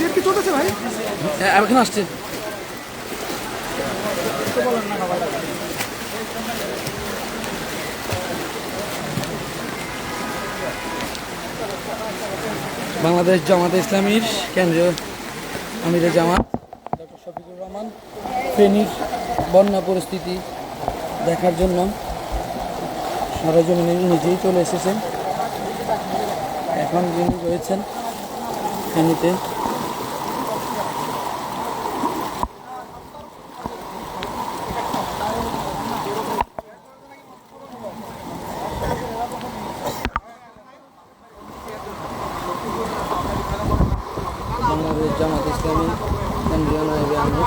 Net কি চলতেছে ভাই? হ্যাঁ এখন আসছে। বাংলাদেশ জামাত ইসলামীর কেন্দ্রীয় আমিরে জামাত, ডক্টর শফিকুর রহমান, ফেনীর বন্যা পরিস্থিতি দেখার জন্য সরজমিনে নিজেই চলে এসেছেন। এখন যিনি রয়েছেন ফেনীতে বাংলাদেশ জামাত ইসলামী কেন্দ্রীয় নায়েবে আমির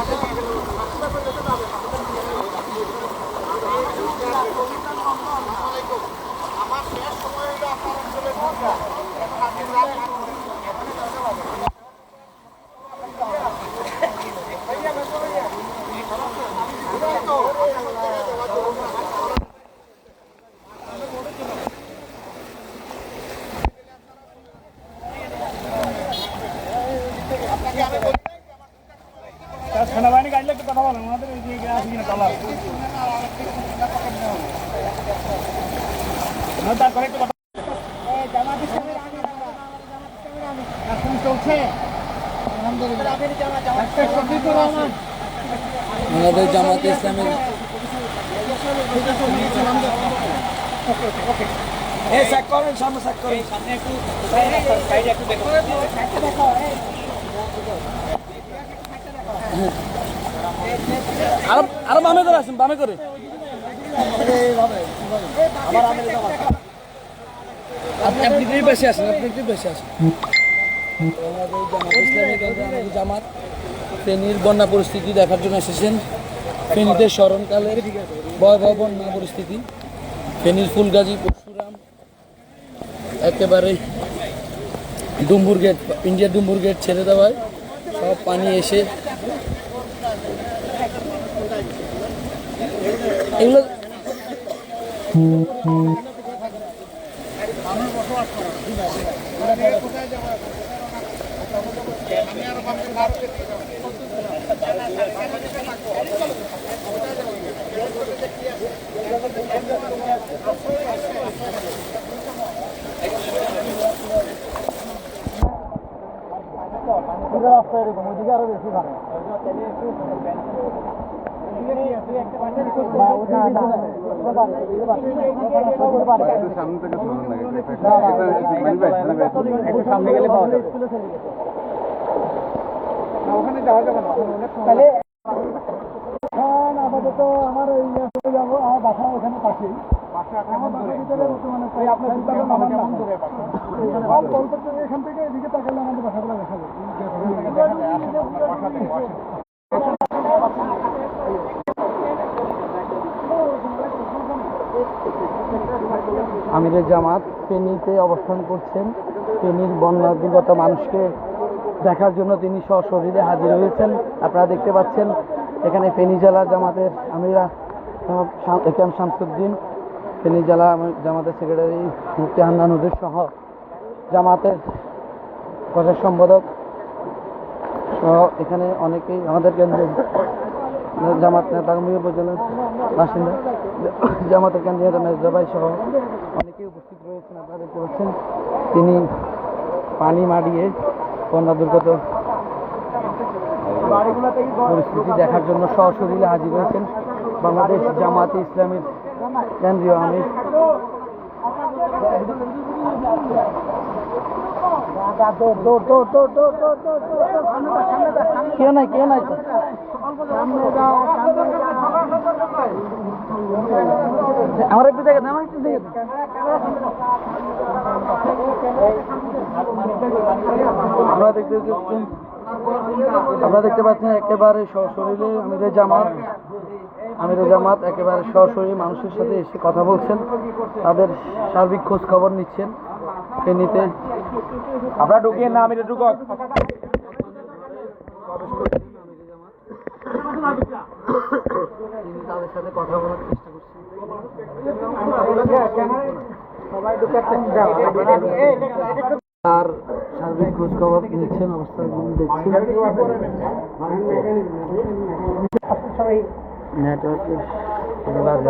সেনাবাহিনী গাড়ি একটু কথা বলেন আমাদের এই যে আছে কিনা তলা না, বাংলাদেশ জামাত ইসলামের দেখো আরও বামে করে আসুন বামে করে। আপনি আপনি বেশি আসেন আপনি একটু বেশি আসেন জামাত ফেনীর বন্যা পরিস্থিতি দেখার জন্য এসেছেন। ফেনীতে স্মরণকালের ভয়াবহ বন্যা পরিস্থিতি। ফেনীর ফুলগাজী, পরশুরাম একেবারে Dumbur gate India Dumbur gate ছেড়ে দেওয়ায় সব পানি এসে এগুলো একটু সামনে থেকে ধরুন না একটু আপাতত আমার চলে যাব আমার বাসা ওখানে পাশেই এখান থেকে এদিকে তাকালে আমাদের বাসাগুলো দেখা যাবে আমিরের জামাত ফেনীতে অবস্থান করছেন। ফেনীর বন্যা দুর্গত মানুষকে দেখার জন্য তিনি সশরীরে হাজির হয়েছেন। আপনারা দেখতে পাচ্ছেন, এখানে ফেনী জেলা জামাতের আমিরা একাম শামসুদ্দিন, ফেনী জেলা জামাতের সেক্রেটারি মুফতি হান্নান হুজুর সহ জামাতের প্রচার সম্পাদক সহ এখানে অনেকেই আমাদের কেন্দ্রে জামাত নেতা বাসিন্দা। জামাতের কেন্দ্রীয় নেতা মেজদাবাই সহ অনেকেই উপস্থিত রয়েছেন, আপনারা দেখতে পাচ্ছেন। তিনি পানি মারিয়ে বন্যা দুর্গত পরিস্থিতি দেখার জন্য সশরীরে হাজির হয়েছেন বাংলাদেশ জামাতে ইসলামের কেন্দ্রীয় আমির। কেউ নাই কেউ নাই আমার একটু দেখে আমার একটু দেখে আপনারা দেখতে পাচ্ছেন আপনারা দেখতে পাচ্ছেন একেবারে সশরীরে আমিরের জামাত আমিরের জামাত একেবারে সরাসরি মানুষের সাথে এসে কথা বলছেন তাদের সার্বিক খোঁজ খবর নিচ্ছেন ফেনীতে আপনারা ঢুকিয়ে না আমি ঢুকক। তাদের সাথে কথা বলার চেষ্টা তার সার্বিক খোঁজ খবর নিচ্ছেন অবস্থাগুলো দেখছেন নেটওয়ার্কের কোনো বাজে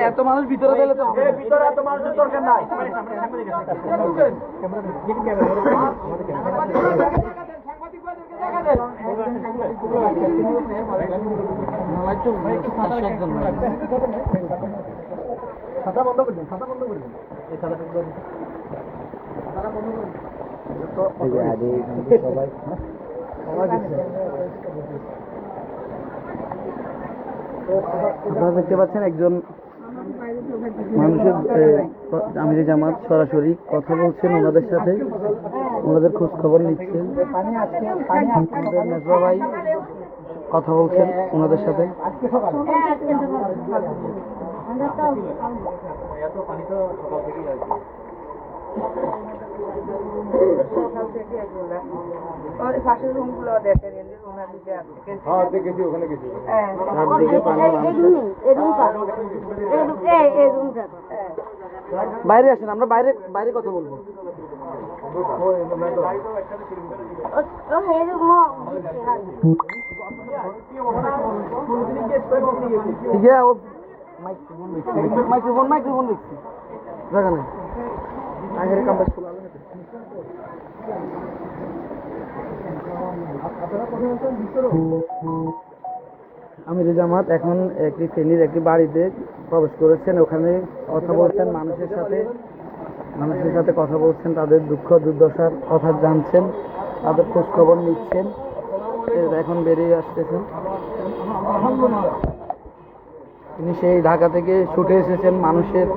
এত মানুষ ভিতরে গেলে তো হবে না। না, একটু পাঁচশো একজন ভাই। খাতা বন্ধ করে দিন খাতা বন্ধ করে দিন আপনারা দেখতে পাচ্ছেন একজন মানুষের আমিরি জামাত সরাসরি কথা বলছেন ওনাদের সাথে। ওনাদের খোঁজ খবর নিচ্ছেন পানি আজকে পানি আজকে আমাদের মেজবা ভাই কথা বলছেন হ্যাঁ, হ্যাঁ, হ্যাঁ, বাইরে আসেন আমরা বাইরে বাইরে কথা বলব। মাইক্রোফোন মাইক্রোফোন দেখছি। দেখা নাই। আগের কামটা খোলা আমির জামাত এখন একটি ফেনীর একটি বাড়িতে প্রবেশ করেছেন, ওখানে কথা বলছেন, মানুষের সাথে মানুষের সাথে কথা বলছেন, তাদের দুঃখ, দুর্দশার কথা জানছেন, তাদের খোঁজ খবর নিচ্ছেন এখন বেরিয়ে আসতেছেন। তিনি সেই ঢাকা থেকে ছুটে এসেছেন মানুষের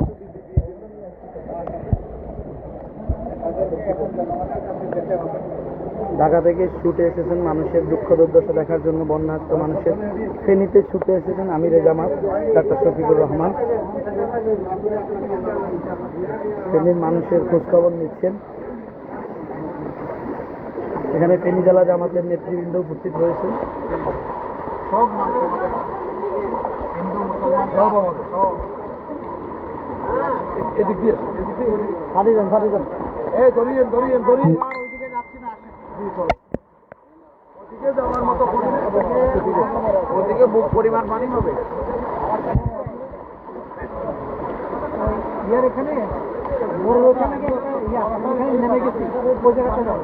ঢাকা থেকে ছুটে এসেছেন মানুষের দুঃখ দুর্দশা দেখার জন্য বন্যার্থ মানুষের ফেনীতে ছুটে এসেছেন আমিরে জামাত ডাক্তার শফিকুর রহমান। ফেনীর মানুষের খোঁজখবর নিচ্ছেন। এখানে ফেনী জেলা জামাতের নেতৃবৃন্দ উপস্থিত রয়েছে সব মানুষ হিন্দু মুসলমান সব আমাদের। সব এদিক দিয়ে। সারি যান সারি যান এই ধরিয়েন ধরিয়েন ধরিয়েন ওইদিকে যাচ্ছি না আসেন জি, চলো। ওদিকে যাওয়ার মতো ওদিকে বুক পরিমাণ পানি হবে ইয়ার এখানে বড় এখানে কি ইয়া আমরা এখানে নেমে গেছি ওই জায়গাটা যাব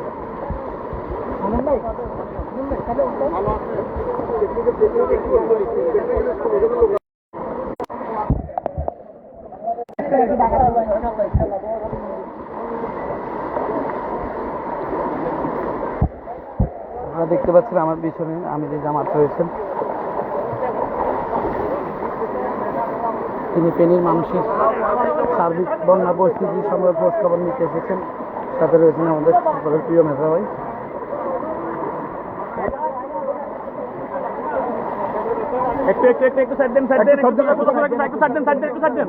আনন্দ ভাই আনন্দ ভাই তাহলে ভালো আছে আপনারা দেখতে পাচ্ছেন আমার পিছনে আমিরে জামাত রয়েছেন। তিনি ফেনীর মানুষের সার্বিক বন্যা পরিস্থিতি সম্পর্কে খোঁজ খবর নিতে এসেছেন। সাথে রয়েছেন আমাদের সকলের প্রিয় মেধা ভাই একটু একটু একটু একটু সাইড দেন সাইড দেন একটু একটু সাইড দেন সাইড দেন একটু সাইড দেন।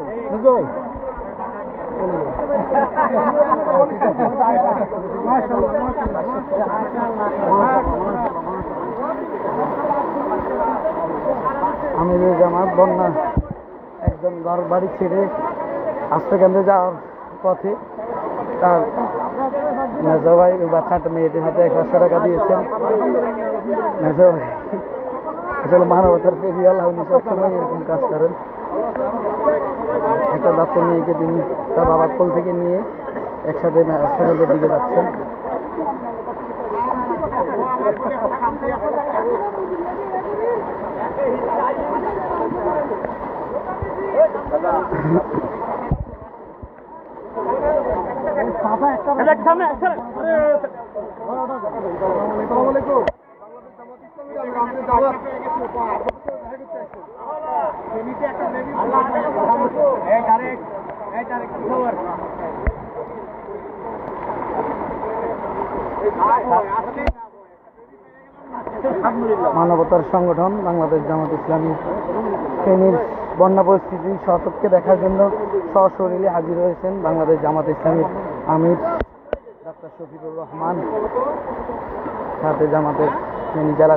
আমিরের জামাত বন্যা একজন ঘর বাড়ি ছেড়ে আশ্রয়কেন্দ্রে যাওয়ার পথে তার মেজো ভাই ওই বাচ্চাটা মেয়েটির হাতে একশো টাকা দিয়েছেন। মেজো ভাই, আসলে মানবতার আল্লাহ উনি সবসময় এরকম কাজ করেন। একটা বাচ্চা মেয়েকে তিনি তার বাবার কোল থেকে নিয়ে একসাথে হাসপাতালের দিকে যাচ্ছেন। সামনে মানবতার সংগঠন বাংলাদেশ জামাত ইসলামী ফেনীর বন্যা পরিস্থিতি শতককে দেখার জন্য সশরীরে হাজির হয়েছেন বাংলাদেশ জামাত ইসলামীর আমির ডাক্তার শফিকুর রহমান, সাথে জামাতের ফেনী জেলা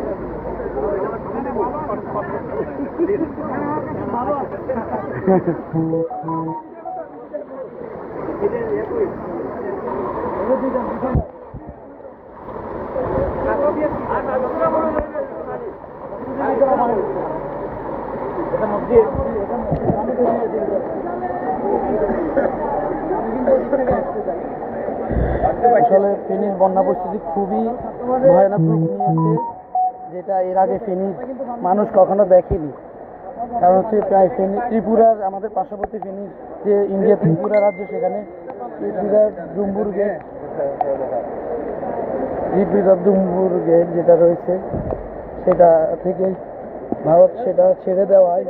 আসলে ফেনীর বন্যা পরিস্থিতি খুবই ভয়ানক রূপ নিয়েছে। যেটা এর আগে ফেনীর মানুষ কখনো দেখেনি। কারণ হচ্ছে প্রায় ফেনী, ত্রিপুরার, আমাদের পার্শ্ববর্তী ফেনীর যে ইন্ডিয়া ত্রিপুরা রাজ্য সেখানে ত্রিপুরার ডুম্বুর গেট ত্রিপুরার ডুম্বুর গেট যেটা রয়েছে, সেটা থেকে ভারত সেটা ছেড়ে দেওয়ায়,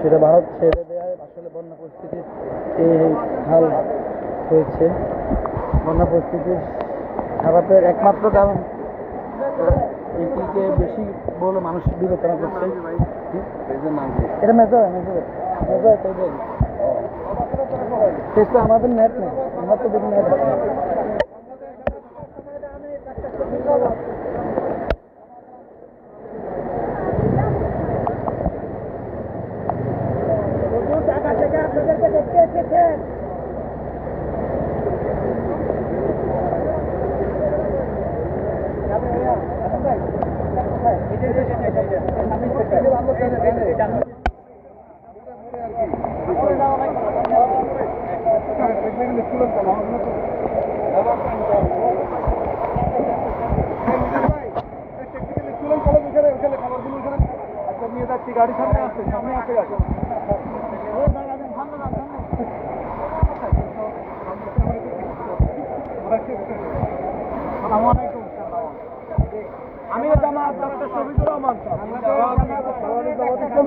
সেটা ভারত ছেড়ে দেওয়ায় আসলে বন্যা পরিস্থিতির এই হাল হয়েছে। বন্যা পরিস্থিতির খারাপের একমাত্র কারণ এটিকে বেশি বলে মানুষ বিবেচনা করছে। এটা মেজো মেজো মেজো একটা তো আমাদের নেট নেই আমরা তো দেখি নেট গাড়ি আমি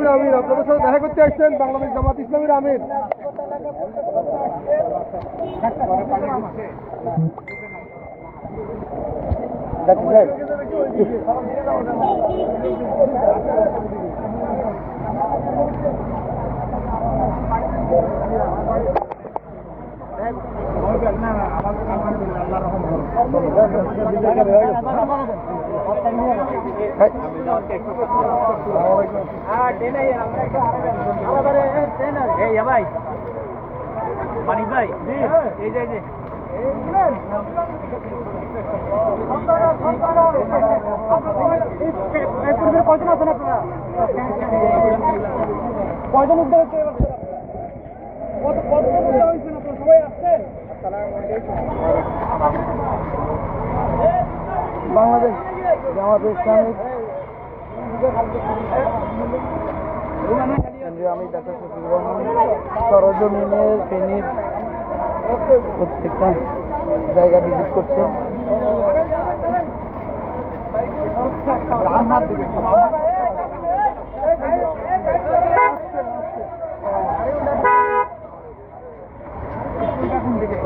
আমির আপনাদের সাথে দেখা করতে আসছেন বাংলাদেশ জামাত ইসলামীর আমির। ডাক্তার সাহেব। কয়জন আছেন আপনারা কয়জন উদ্ধার হচ্ছে এবার কত উদ্ধার হয়েছেন আপনারা সবাই আসছেন বাংলাদেশ জামাত ইসলামিক। আমি ডাক্তার শফিকুর রহমান সরজমিনের ফেনীর প্রত্যেকটা জায়গা ভিজিট করছে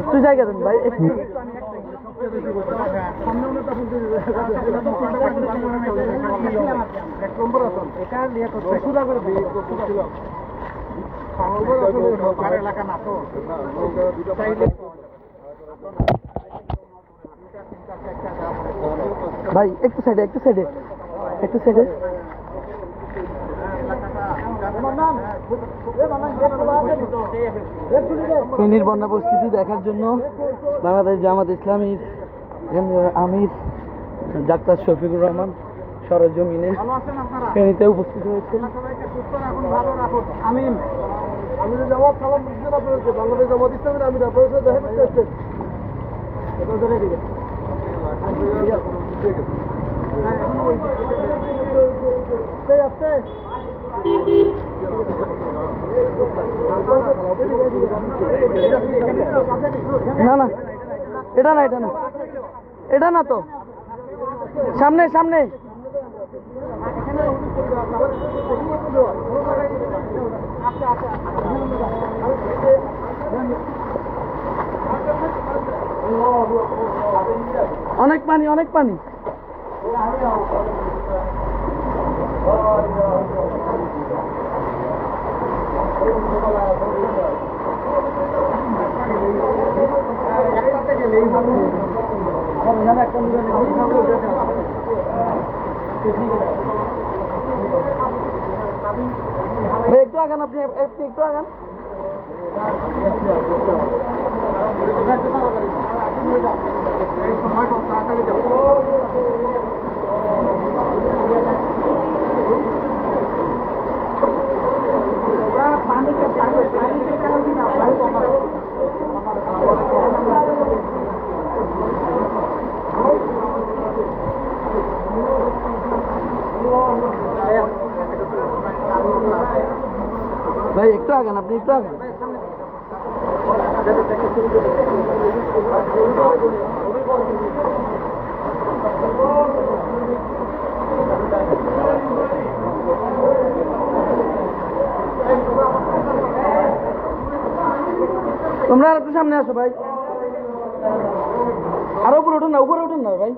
একটু জায়গা দেন ভাই ভাই একটু সাইডে একটু সাইডে একটু সাইডে। ফেনীর বন্যা পরিস্থিতি দেখার জন্য বাংলাদেশ জামাত ইসলামীর আমির ডাক্তার শফিকুর রহমান সরজমিনে ফেনীতে উপস্থিত হয়েছেন। আমি বাংলাদেশ আমি আস্তে না না। এটা না এটা না। এটা না তো। সামনে সামনে। অনেক পানি অনেক পানি। একটু আগান আপনি আপনি একটু আগান ভাই, একটু আগান, আপনি একটু আগান। তোমরা আর একটু সামনে আসো ভাই। আরও উপরে উঠুন না, উপরে উঠুন না ভাই।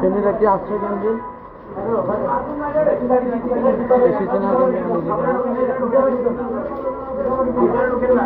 ফেনীর একটি আশ্রয় কেন্দ্রে এসেছেন আগামী মুজিবরা।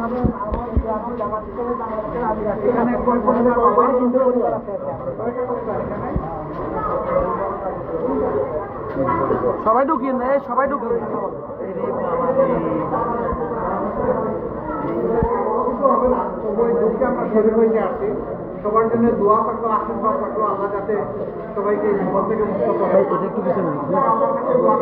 সবাই ঢুকিয়ে নেই সবাই ঢুকিয়ে আমরা সবার জন্য দোয়া থাকল আশীর্বাদ থাকল আল্লাহ যাতে সবাইকে বিপদ থেকে মুক্ত করে দোয়া